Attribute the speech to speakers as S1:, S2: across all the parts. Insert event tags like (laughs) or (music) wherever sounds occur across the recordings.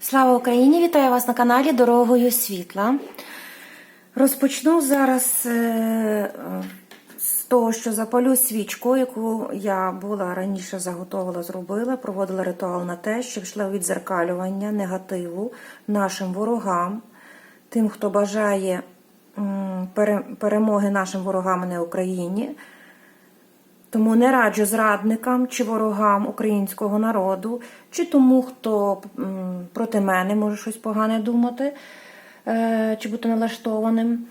S1: Слава Україні! Вітаю вас на каналі Дорогою Світла. Розпочну зараз е, з того, що запалю свічку, яку я була раніше заготовила, зробила, проводила ритуал на те, щоб йшло відзеркалювання негативу нашим ворогам, тим, хто бажає перемоги нашим ворогам а не Україні. Тому не раджу зрадникам чи ворогам українського народу, чи тому, хто проти мене може щось погане думати, е, чи бути налаштованим.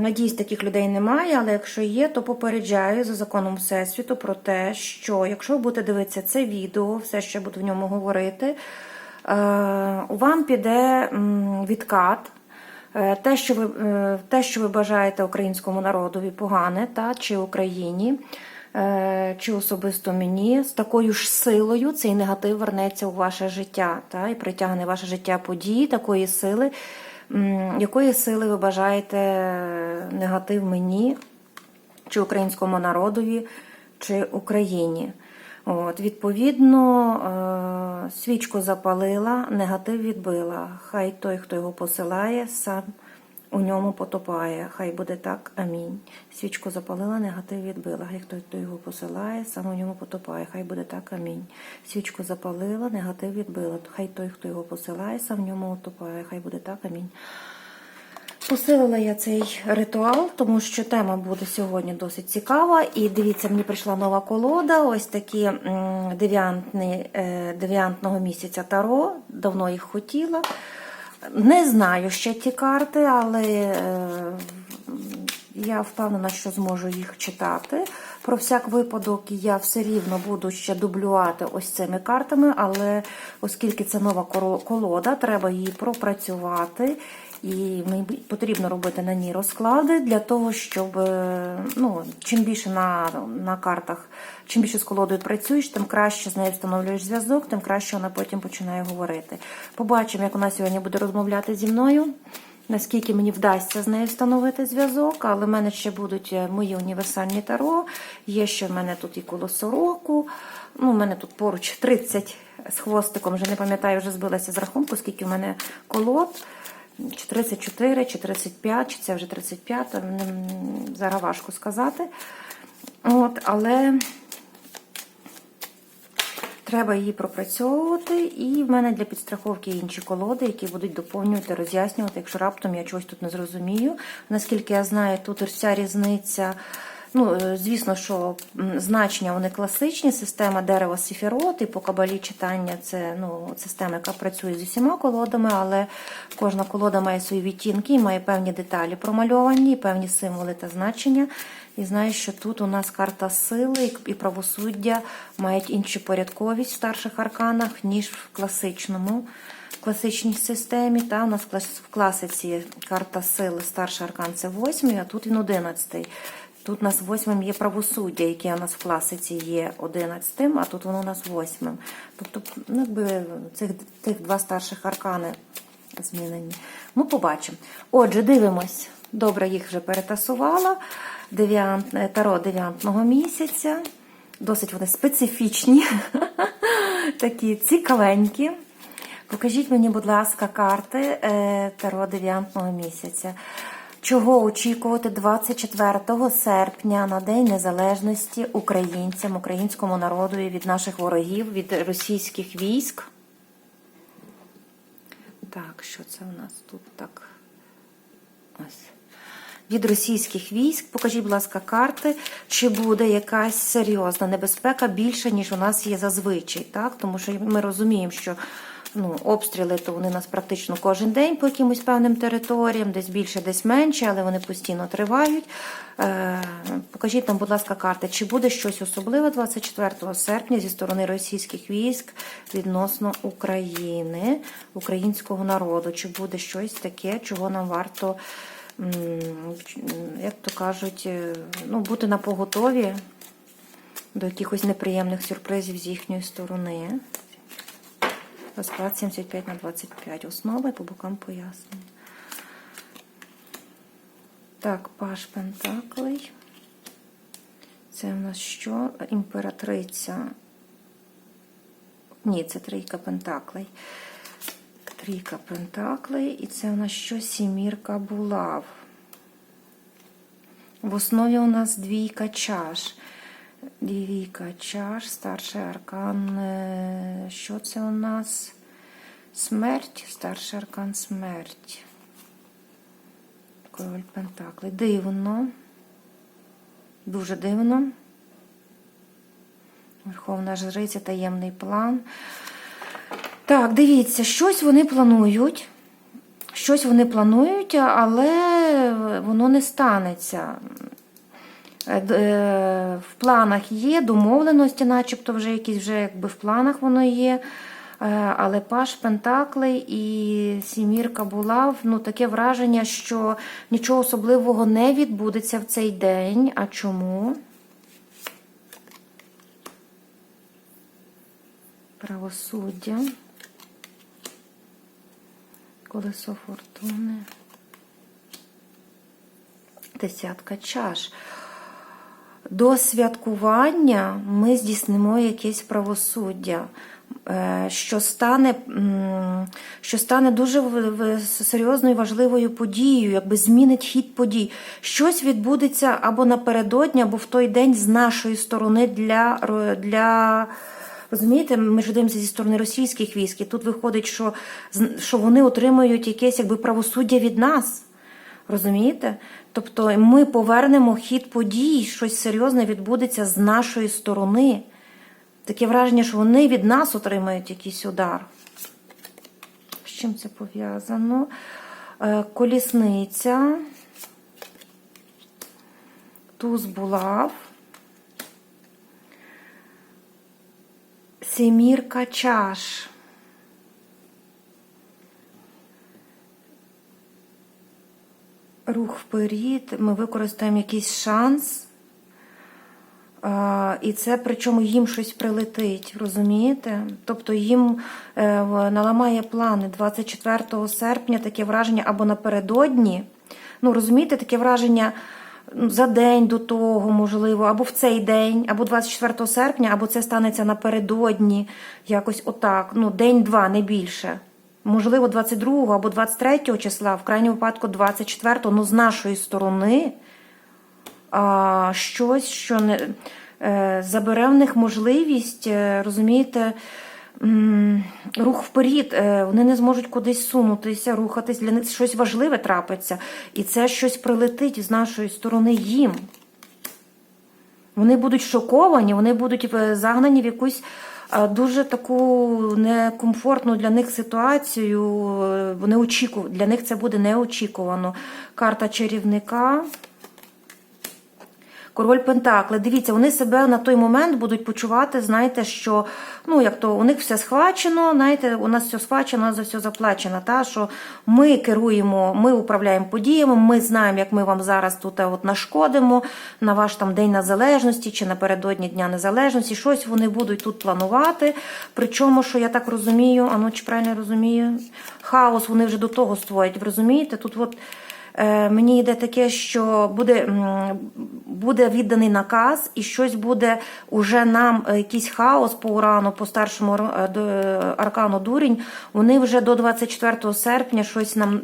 S1: Надіюсь, таких людей немає, але якщо є, то попереджаю за законом Всесвіту про те, що якщо ви будете дивитися це відео, все, я буду в ньому говорити, е, вам піде відкат. Е, Те, що ви, е, те, що ви бажаєте українському народові погане, та, чи Україні, е, чи особисто мені, з такою ж силою цей негатив вернеться у ваше життя та, і притягне ваше життя події такої сили, якої сили ви бажаєте негатив мені, чи українському народові, чи Україні. От, відповідно, е, свічку запалила, негатив відбила. Хай той, хто його посилає, сам у ньому потопає. Хай буде так. Амінь. Свічку запалила, негатив відбила. Хай той, хто його посилає, сам у ньому потопає. Хай буде так. Амінь. Свічку запалила, негатив відбила. Хай той, хто його посилає, сам в ньому утопає. Хай буде так. Амінь. Посилила я цей ритуал, тому що тема буде сьогодні досить цікава. І дивіться, мені прийшла нова колода. Ось такі е, девіантного місяця Таро. Давно їх хотіла. Не знаю ще ті карти, але е, я впевнена, що зможу їх читати. Про всяк випадок я все рівно буду ще дублювати ось цими картами, але оскільки це нова колода, треба її пропрацювати. І потрібно робити на ній розклади для того, щоб е, ну, чим більше на, на картах, чим більше з колодою працюєш, тим краще з нею встановлюєш зв'язок, тим краще вона потім починає говорити. Побачимо, як вона сьогодні буде розмовляти зі мною. Наскільки мені вдасться з нею встановити зв'язок, але в мене ще будуть е, мої універсальні таро. Є ще в мене тут і колесо року. Ну, у мене тут поруч 30 з хвостиком, вже не пам'ятаю, вже збилася з рахунку, скільки в мене колод. Чи 34, чи 35, чи це вже 35, зараз важко сказати. От, але треба її пропрацьовувати. І в мене для підстраховки інші колоди, які будуть доповнювати, роз'яснювати, якщо раптом я чогось тут не зрозумію. Наскільки я знаю, тут вся різниця. Ну, е, звісно, що значення вони класичні. Система дерева Сефірот і по кабалі читання це ну, система, яка працює з усіма колодами, але кожна колода має свої відтінки і має певні деталі промальовані, певні символи та значення. І знаю, що тут у нас карта сили і правосуддя мають іншу порядковість в старших арканах, ніж в класичному. Класичній системі, та у нас в класиці карта сили, старший аркан це восьмий, а тут він одинадцятий. Тут у нас восьмим є правосуддя, яке у нас в класиці є одинадцятим, а тут воно у нас восьмим. Тобто, ну, якби цих тих два старших аркани змінені. Ну, побачимо. Отже, дивимось. Добре, їх вже перетасувала. Девіант, е, таро дев'ятного місяця. Досить вони специфічні, (laughs) такі цікавенькі. Покажіть мені, будь ласка, карти е, Таро 9 місяця. Чого очікувати 24 серпня на День Незалежності українцям, українському народу від наших ворогів, від російських військ? Так, що це у нас тут так? Ось. Від російських військ, покажіть, будь ласка, карти, чи буде якась серйозна небезпека більше, ніж у нас є зазвичай, так? Тому що ми розуміємо, що ну, обстріли то вони нас практично кожен день по якимось певним територіям, десь більше, десь менше, але вони постійно тривають. Е, покажіть нам, будь ласка, карти, чи буде щось особливе 24 серпня зі сторони російських військ відносно України, українського народу? Чи буде щось таке, чого нам варто? як то кажуть, е, ну, бути на поготові до якихось неприємних сюрпризів з їхньої сторони. Розклад 75 на 25. Основа і по бокам пояснення. Так, Паш Пентаклей. Це в нас що? Імператриця. Ні, це трійка Пентаклей. Трійка пентаклей, і це у нас що сімірка булав. В основі у нас двійка чаш. Двійка чаш, старший аркан. е, Що це у нас? Смерть, старший аркан смерть. Король Пентакли. Дивно. Дуже дивно. Верховна жриця, таємний план. Так, дивіться, щось вони планують. Щось вони планують, але воно не станеться. Е, е, В планах є домовленості, начебто вже якісь вже якби в планах воно є. Е, Але Паш Пентаклей і Сімірка Булав, ну таке враження, що нічого особливого не відбудеться в цей день. А чому? Правосуддя. Колесо фортуни. Десятка чаш. До святкування ми здійснимо якесь правосуддя, е, що стане, що стане дуже серйозною важливою подією, якби змінить хід подій. Щось відбудеться або напередодні, або в той день з нашої сторони для, для Розумієте, ми ж дивимося зі сторони російських військ, і тут виходить, що, що вони отримують якесь якби правосуддя від нас. Розумієте? Тобто ми повернемо хід подій, щось серйозне відбудеться з нашої сторони. Таке враження, що вони від нас отримають якийсь удар. З чим це пов'язано? Е, Колісниця. Туз булав. Семірка чаш. Рух вперед, ми використаємо якийсь шанс. І це причому їм щось прилетить, розумієте? Тобто їм е, наламає плани 24 серпня таке враження або напередодні. Ну, розумієте, таке враження ну, за день до того, можливо, або в цей день, або 24 серпня, або це станеться напередодні, якось отак. Ну, день-два, не більше. Можливо, 22 або 23 числа, в крайньому випадку 24, ну з нашої сторони а, щось, що не е, забере в них можливість, е, розумієте, м, рух вперед, е, вони не зможуть кудись сунутися, рухатись, для них щось важливе трапиться. І це щось прилетить з нашої сторони їм. Вони будуть шоковані, вони будуть е, загнані в якусь дуже таку некомфортну для них ситуацію. е, Вони очікують, для них це буде неочікувано. Карта чарівника. Король Пентакли. Дивіться, вони себе на той момент будуть почувати, знаєте, що ну як то у них все схвачено, знаєте, у нас все схвачено, у нас за все заплачено. Та що ми керуємо, ми управляємо подіями, ми знаємо, як ми вам зараз тут е, от нашкодимо на ваш там День Незалежності чи напередодні Дня Незалежності. Щось вони будуть тут планувати. Причому, що я так розумію, а ну чи правильно розумію, хаос вони вже до того створять. Ви розумієте? Тут от. Е, Мені йде таке, що буде, буде відданий наказ, і щось буде уже нам е, якийсь хаос по урану, по старшому ар- е, аркану дурінь. Вони вже до 24 серпня щось нам,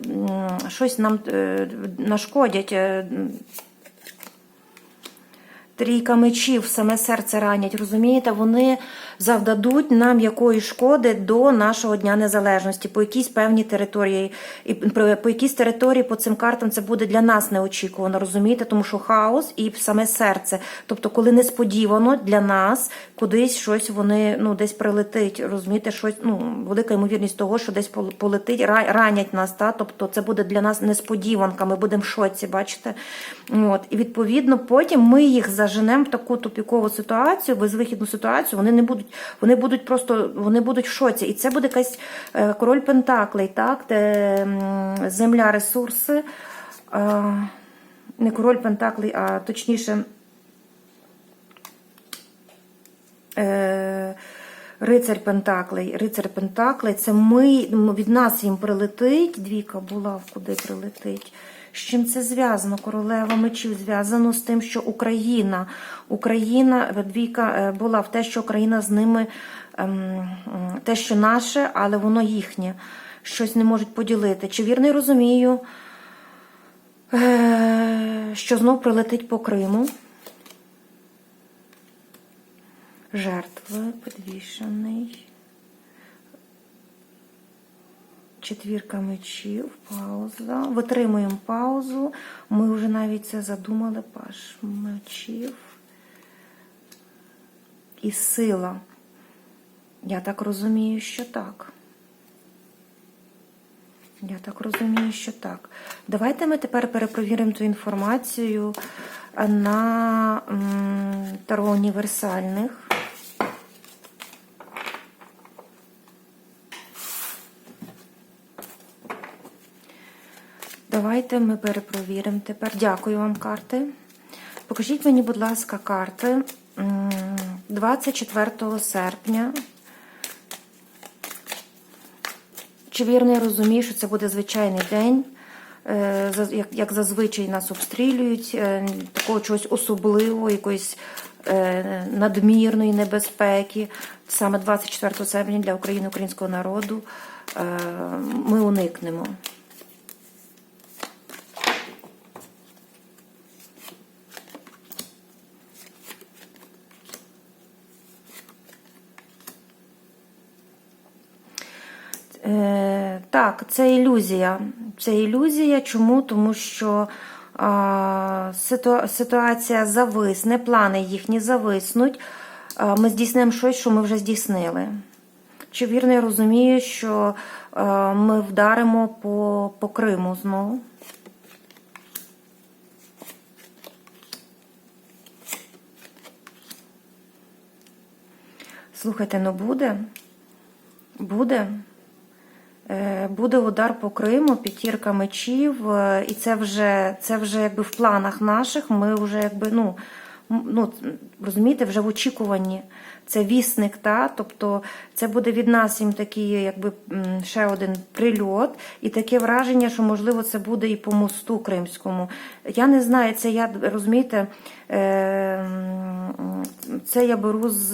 S1: щось нам нашкодять. Трійка мечів, саме серце ранять, розумієте, вони завдадуть нам якої шкоди до нашого Дня Незалежності по якійсь певній території. І по якійсь території по цим картам це буде для нас неочікувано, розумієте, тому що хаос і саме серце. Тобто, коли несподівано для нас кудись щось вони ну десь прилетить, розумієте, щось ну велика ймовірність того, що десь полетить, ранять нас. Та тобто це буде для нас несподіванка. Ми будемо в шоці, бачите? От і відповідно потім ми їх заженемо в таку тупікову ситуацію, безвихідну ситуацію. Вони не будуть, вони будуть просто вони будуть в шоці. І це буде якась е, король Пентаклей, так, де земля, ресурси. Е, не король Пентаклей, а точніше. Е, Рицарь Пентаклей. Рицар Пентаклей це ми, від нас їм прилетить. Двійка була, куди прилетить. З чим це зв'язано? Королева мечів зв'язано з тим, що Україна, Україна, двійка е, була в те, що Україна з ними ем, те, що наше, але воно їхнє. щось не можуть поділити. Чи вірно я розумію, е, що знов прилетить по Криму? Жертви, підвішений. Четвірка мечів, пауза. Витримуємо паузу. Ми вже навіть це задумали. Паш мечів. І сила. Я так розумію, що так. Я так розумію, що так. Давайте ми тепер перепровіримо ту інформацію на Таро універсальних. Давайте ми перепровіримо тепер. Дякую вам, карти. Покажіть мені, будь ласка, карти 24 серпня. Чи вірно я розумію, що це буде звичайний день, е, як, зазвичай нас обстрілюють, е, такого чогось особливого, якоїсь е, надмірної небезпеки. Саме 24 серпня для України, українського народу ми уникнемо. Е, так, це ілюзія. Це ілюзія. Чому? Тому що ситу- ситуація зависне, плани їхні зависнуть. А, ми здійснимо щось, що ми вже здійснили. Чи вірно я розумію, що а, ми вдаримо по, по Криму знову? Слухайте, ну буде? Буде. Е, Буде удар по Криму, п'ятірка мечів, е, і це вже це вже якби в планах наших. Ми вже якби ну, ну розумієте, вже в очікуванні. Це вісник, та тобто це буде від нас їм такий, якби ще один прильот, і таке враження, що можливо це буде і по мосту кримському. Я не знаю, це я розумієте, е, це я беру з,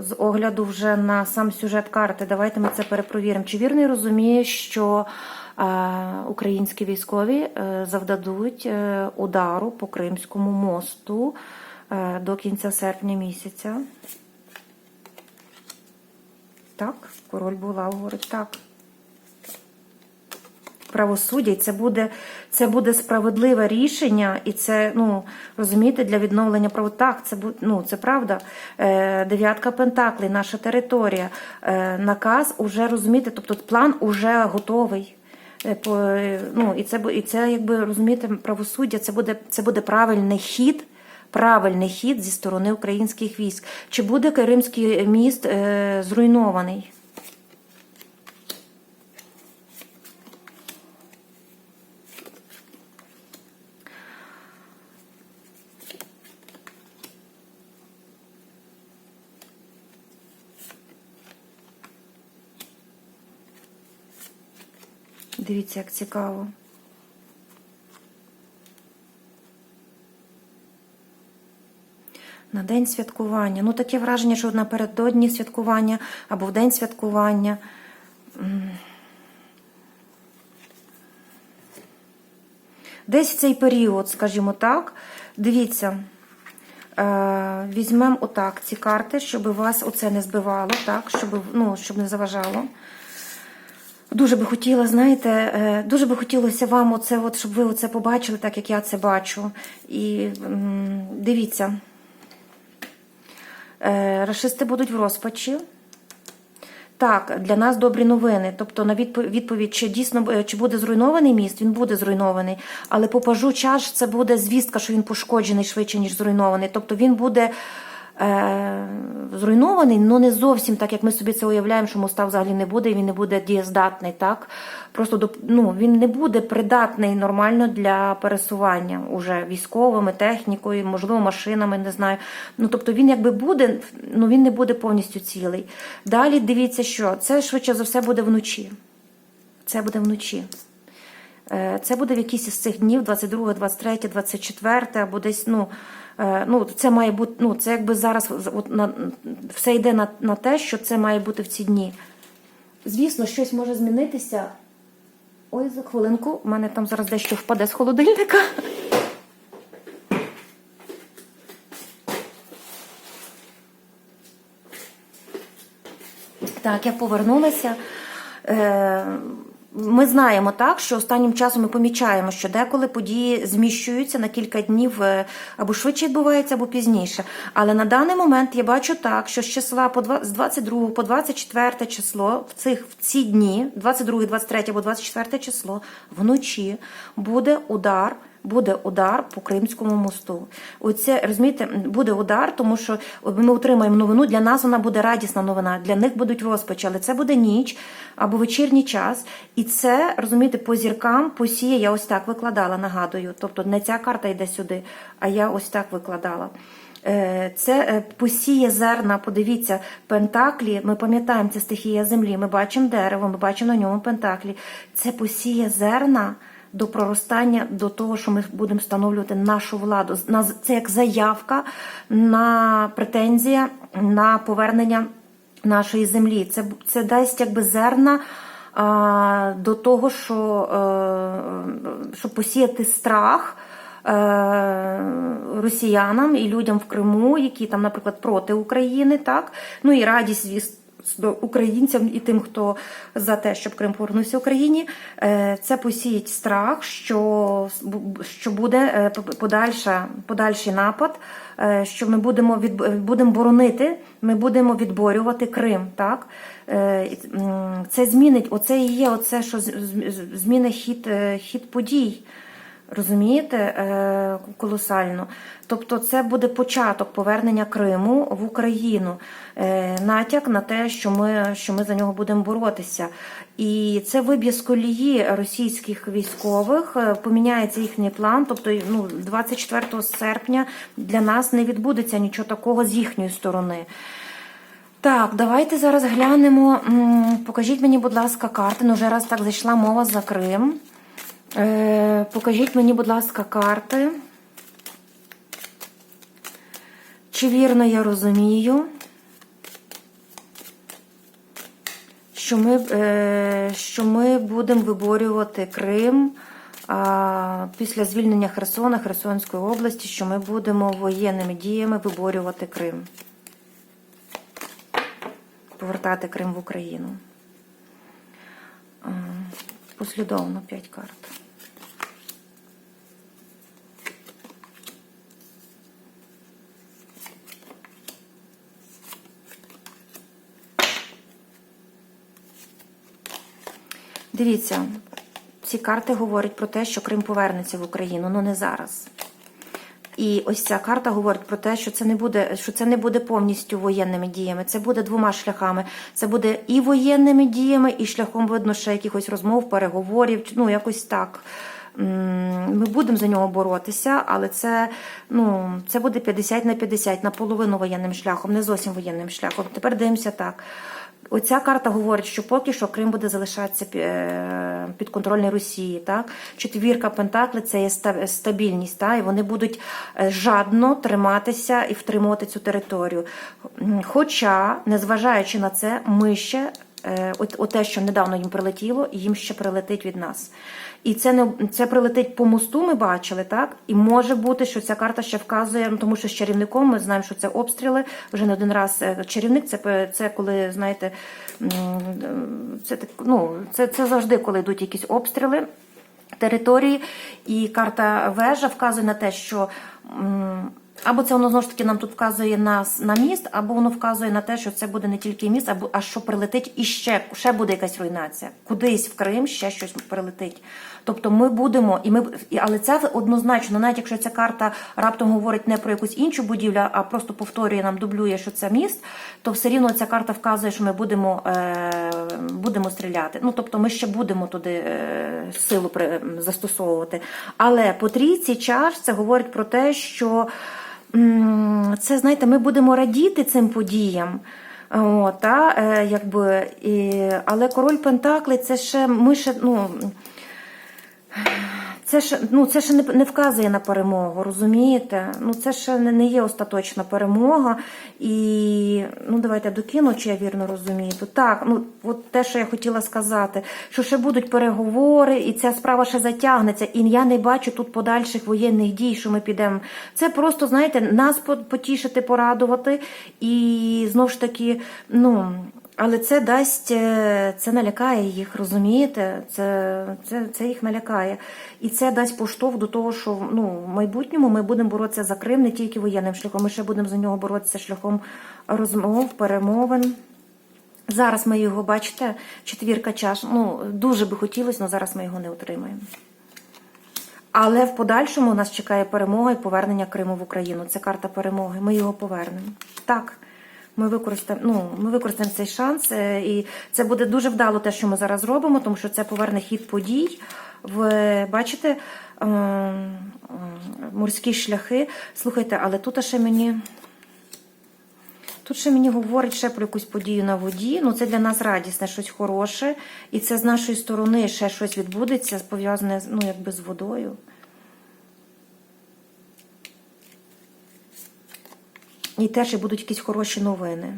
S1: з огляду вже на сам сюжет карти. Давайте ми це перепровіримо. Чи вірно я розумію, що українські військові е, завдадуть е, удару по Кримському мосту е, до кінця серпня місяця? Так, король була говорить так. Правосуддя, і це буде, це буде справедливе рішення, і це, ну, розумієте, для відновлення право. Так, це ну, це правда. Е, дев'ятка Пентаклей, наша територія. Е, наказ уже розумієте, тобто план уже готовий. Е, по, е, ну, і це і це, якби розумієте, правосуддя, це буде, це буде правильний хід. Правильний хід зі сторони українських військ. Чи буде Кримський міст е, зруйнований? Дивіться, як цікаво. На день святкування. Ну, таке враження, що напередодні святкування або в день святкування. Десь в цей період, скажімо так, дивіться, е, візьмемо отак ці карти, щоб вас оце не збивало, так, щоб, ну, щоб не заважало. Дуже би хотіла, знаєте, е, дуже би хотілося вам оце, от, щоб ви оце побачили, так як я це бачу. І дивіться, е, рашисти будуть в розпачі. Так, для нас добрі новини. Тобто на відповідь, чи дійсно е, чи буде зруйнований міст, він буде зруйнований. Але по пажу чаш це буде звістка, що він пошкоджений швидше, ніж зруйнований. Тобто він буде зруйнований, але не зовсім так, як ми собі це уявляємо, що моста взагалі не буде, і він не буде дієздатний. Так? Просто ну, він не буде придатний нормально для пересування уже військовими, технікою, можливо, машинами, не знаю. Ну, тобто він якби буде, ну він не буде повністю цілий. Далі дивіться, що це швидше за все буде вночі. Це буде вночі. Е, Це буде в якийсь із цих днів, 22, 23, 24, або десь, ну, е, ну це має бути, ну, це якби зараз от, на, все йде на, на те, що це має бути в ці дні. Звісно, щось може змінитися. Ой, за хвилинку, у мене там зараз дещо впаде з холодильника. Так, я повернулася. Е, Ми знаємо так, що останнім часом ми помічаємо, що деколи події зміщуються на кілька днів е, або швидше відбуваються, або пізніше. Але на даний момент я бачу так, що з числа по два- з 22 по 24 число в цих в ці дні, 22, 23 або 24 число, вночі буде удар буде удар по Кримському мосту. Оце розумієте, буде удар, тому що ми отримаємо новину. Для нас вона буде радісна новина. Для них будуть розпачі, але це буде ніч або вечірній час. І це розумієте, по зіркам посіє. Я ось так викладала. Нагадую. Тобто не ця карта йде сюди, а я ось так викладала. Е, Це е, посіє зерна. Подивіться, пентаклі. Ми пам'ятаємо, це стихія землі. Ми бачимо дерево, ми бачимо на ньому пентаклі. Це посіє зерна до проростання, до того, що ми будемо встановлювати нашу владу. Це як заявка на претензія на повернення нашої землі. Це, це дасть якби зерна. а, До того, що е, щоб посіяти страх е, росіянам і людям в Криму, які там, наприклад, проти України, так ну і радість українцям і тим, хто за те, щоб Крим повернувся Україні, е, це посіять страх, що, що буде е, подальша, подальший напад, е, що ми будемо від, будемо боронити, ми будемо відборювати Крим. Так? Це змінить, оце і є, оце, що з- з- хід, хід подій. Розумієте, Е, колосально. Тобто, це буде початок повернення Криму в Україну, Е, натяк на те, що ми, що ми за нього будемо боротися. І це виб'є з колії російських військових, е, поміняється їхній план. Тобто, ну, 24 серпня для нас не відбудеться нічого такого з їхньої сторони. Так, давайте зараз глянемо. Покажіть мені, будь ласка, карти. Ну, вже раз так зайшла мова за Крим. Е, Покажіть мені, будь ласка, карти. Чи вірно я розумію, що ми, е, що ми будемо виборювати Крим а, після звільнення Херсона, Херсонської області, що ми будемо воєнними діями виборювати Крим, повертати Крим в Україну. Послідовно 5 карт. Дивіться, ці карти говорять про те, що Крим повернеться в Україну, але не зараз. І ось ця карта говорить про те, що це не буде, що це не буде повністю воєнними діями. Це буде двома шляхами. Це буде і воєнними діями, і шляхом видно ще якихось розмов, переговорів. Ну якось так. Ми будемо за нього боротися, але це, ну, це буде 50 на 50, наполовину воєнним шляхом, не зовсім воєнним шляхом. Тепер дивимося так. Оця карта говорить, що поки що Крим буде залишатися е, підконтрольний Росії. Так? Четвірка Пентакли це є стабільність, так? і вони будуть е, жадно триматися і втримувати цю територію. Хоча, незважаючи на це, ми ще. е, От, от те, що недавно їм прилетіло, їм ще прилетить від нас. І це не це прилетить по мосту. Ми бачили, так і може бути, що ця карта ще вказує, ну тому що з чарівником ми знаємо, що це обстріли. Вже не один раз е, чарівник. Це це коли знаєте, це так, ну це, це завжди, коли йдуть якісь обстріли території, і карта вежа вказує на те, що. або це воно знову ж таки нам тут вказує на, на міст, або воно вказує на те, що це буде не тільки міст, або а що прилетить і ще, ще буде якась руйнація. Кудись в Крим ще щось прилетить. Тобто ми будемо, і ми але це однозначно, навіть якщо ця карта раптом говорить не про якусь іншу будівлю, а просто повторює нам, дублює, що це міст, то все рівно ця карта вказує, що ми будемо, е, будемо стріляти. Ну тобто ми ще будемо туди е, силу при, застосовувати. Але по трійці чаш це говорить про те, що це знаєте, ми будемо радіти цим подіям. О, та, е, якби, і, але король Пентакли це ще ми ще, ну, Це ж ну це ще не, не вказує на перемогу, розумієте? Ну це ще не, не є остаточна перемога. І ну давайте докину, чи я вірно розумію. То так, ну от те, що я хотіла сказати, що ще будуть переговори, і ця справа ще затягнеться. І я не бачу тут подальших воєнних дій, що ми підемо. Це просто знаєте, нас потішити, порадувати, і знову ж таки, ну. Але це дасть, е, це налякає їх, розумієте? Це, це, це їх налякає. І це дасть поштовх до того, що ну, в майбутньому ми будемо боротися за Крим не тільки воєнним шляхом, ми ще будемо за нього боротися шляхом розмов, перемовин. Зараз ми його, бачите, четвірка чаш. Ну, дуже би хотілося, але зараз ми його не отримаємо. Але в подальшому нас чекає перемога і повернення Криму в Україну. Це карта перемоги. Ми його повернемо. Так, ми використаємо, ну, ми використаємо цей шанс, е, і це буде дуже вдало те, що ми зараз робимо, тому що це поверне хід подій. В бачите ем, ем, морські шляхи. Слухайте, але тут ще мені. Тут ще мені говорить ще про якусь подію на воді. Ну, це для нас радісне, щось хороше. І це з нашої сторони ще щось відбудеться, пов'язане ну, якби з водою. І теж будуть якісь хороші новини.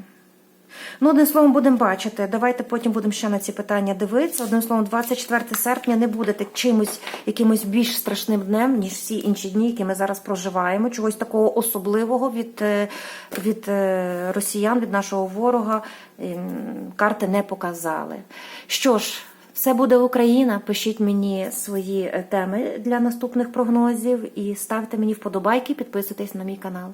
S1: Ну, одним словом, будемо бачити. Давайте потім будемо ще на ці питання дивитися. Одним словом, 24 серпня не буде чимось якимось більш страшним днем, ніж всі інші дні, які ми зараз проживаємо. Чогось такого особливого від, е, від е, росіян, від нашого ворога ем, карти не показали. Що ж, все буде Україна. Пишіть мені свої е, теми для наступних прогнозів і ставте мені вподобайки, підписуйтесь на мій канал.